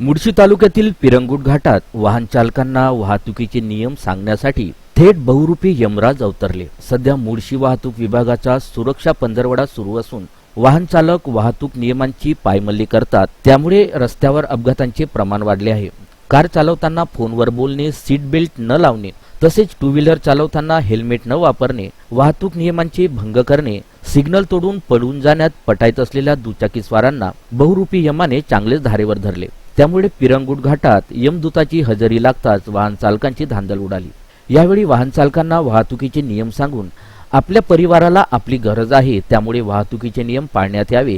मुळशी तालुक्यातील पिरंगुट घाटात वाहन चालकांना वाहतुकीचे नियम सांगण्यासाठी थेट बहुरूपी यमराज अवतरले. सध्या मुळशी वाहतूक विभागाचा सुरक्षा पंधरवडा सुरू असून वाहन चालक वाहतूक नियमांची पायमल्ली करतात. त्यामुळे रस्त्यावर अपघातांचे प्रमाण वाढले आहे. कार चालवताना फोनवर बोलणे सीट बेल्ट न लावणे तसेच टू व्हीलर चालवताना हेल्मेट न वापरणे वाहतूक नियमांचे भंग करणे सिग्नल तोडून पळून जाण्यात पटायत असलेल्या दुचाकीस्वारांना बहुरूपी यमाने चांगलेच धारेवर धरले. त्यामुळे पिरंगुट घाटात यमदूताची हजेरी लागताच वाहन चालकांची धांदल उडाली. यावेळी वाहन चालकांना वाहतुकीचे नियम सांगून आपल्या परिवाराला आपली गरज आहे त्यामुळे वाहतुकीचे नियम पाळण्यात यावे.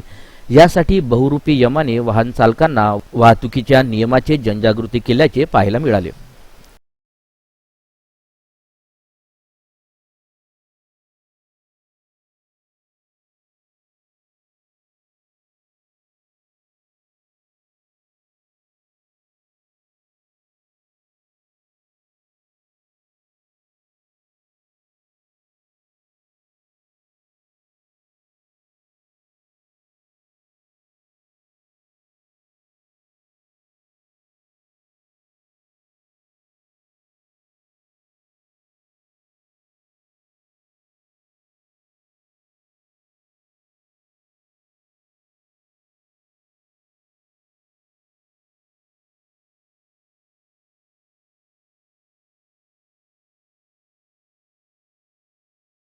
यासाठी बहुरूपी यमाने वाहन चालकांना वाहतुकीच्या नियमाचे जनजागृती केल्याचे पाहायला मिळाले.